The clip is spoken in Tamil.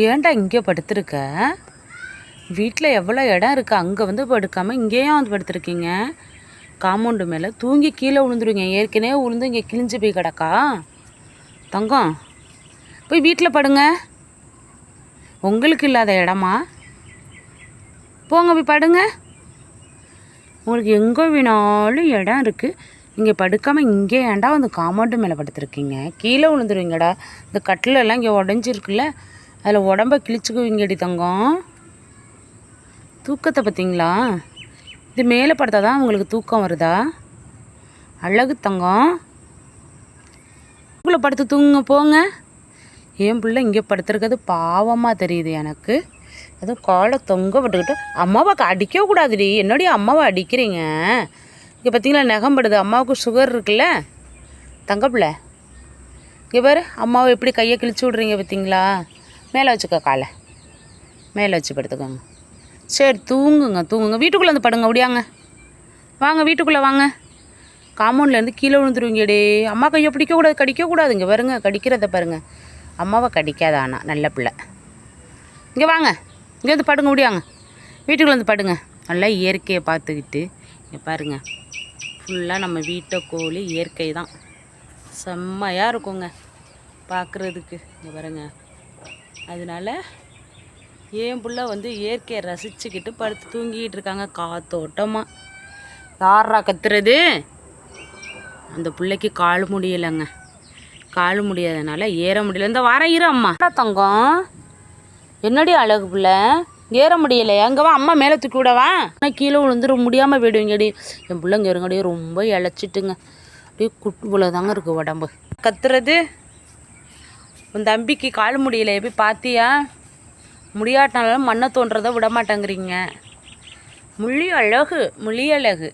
ஏன்டா இங்கே படுத்துருக்க? வீட்டில் எவ்வளோ இடம் இருக்குது அங்கே வந்து படுக்காமல் இங்கேயும் வந்து படுத்துருக்கீங்க? காம்பவுண்டு மேலே தூங்கி கீழே விழுந்துருவீங்க. ஏற்கனவே விழுந்து இங்கே கிழிஞ்சு போய் கிடக்கா? தங்கம் போய் வீட்டில் படுங்க. உங்களுக்கு இல்லாத இடமா? போங்க போய் படுங்க. உங்களுக்கு எங்கே வேணாலும் இடம் இருக்குது இங்கே படுக்காமல் இங்கே ஏன்டா வந்து காம்பவுண்டு மேலே படுத்துருக்கீங்க? கீழே விழுந்துருவீங்கடா. இந்த கட்டிலெல்லாம் இங்கே உடஞ்சிருக்குல்ல. அதில் உடம்ப கிழிச்சுக்குவீங்கடி தங்கம். தூக்கத்தை பார்த்தீங்களா இது மேலே படுத்தா தான் உங்களுக்கு தூக்கம் வருதா? அழகு தங்கம். உங்களை படுத்து தூங்க போங்க. என் பிள்ளை இங்கே படுத்துருக்கிறது பாவமாக தெரியுது எனக்கு. அதுவும் காலை தொங்க விட்டுக்கிட்டு அம்மாவை அடிக்க கூடாதுடி. என்னுடைய அம்மாவை அடிக்கிறீங்க? இங்கே பார்த்தீங்களா நகம் படுது. அம்மாவுக்கு சுகர் இருக்குல்ல? தங்கப்பிள்ள இங்கே பாரு அம்மாவை எப்படி கையை கிழிச்சு விட்றீங்க பார்த்தீங்களா மேலே வச்சுக்கோ காலை. மேலே வச்சு படுத்துக்கோங்க. சரி தூங்குங்க தூங்குங்க. வீட்டுக்குள்ளே வந்து படுங்க முடியாங்க வாங்க வீட்டுக்குள்ளே வாங்க. காம்பவுண்ட்லேருந்து கீழே விழுந்துருவீங்கடே அம்மா கையை பிடிக்கக்கூடாது கடிக்கக்கூடாது இங்கே பாருங்க கடிக்கிறத பாருங்க. அம்மாவை கடிக்காத ஆனால் நல்ல பிள்ளை. இங்கே வாங்க. இங்கே வந்து படுங்க முடியாங்க வீட்டுக்குள்ளே வந்து படுங்க. நல்லா இயற்கையை பார்த்துக்கிட்டு இங்கே பாருங்கள் ஃபுல்லாக நம்ம வீட்டை கோழி இயற்கை தான். செம்மையாக இருக்குங்க. பார்க்குறதுக்கு. இங்கே பாருங்க. அதனால என் புள்ள வந்து இயற்கையை ரசிச்சுக்கிட்டு படுத்து தூங்கிட்டு இருக்காங்க. காத்தோட்டமாக யாரா கத்துறது? அந்த பிள்ளைக்கு கால் முடியலைங்க. கால் முடியாதனால ஏற முடியல. இந்த வாரம் இரு அம்மா. தங்கம்? என்னடி அழகு பிள்ளை? ஏற முடியலையா? அங்கேவா அம்மா மேலே தூக்கி விடவா? ஆனால் கீழே விழுந்துட முடியாமல் போயிடுவீங்கடி என் பிள்ளைங்க இருங்கடி ரொம்ப இழைச்சிட்டுங்க. அப்படியே குட்டு போல தாங்க இருக்குது உடம்பு. கத்துறது? உன் தம்பிக்கு கால் முடியல. போய் பார்த்தியா முடியாட்டினாலும் மண்ணை தோன்றதை விட மாட்டேங்கிறீங்க முழி அழகு முழி அழகு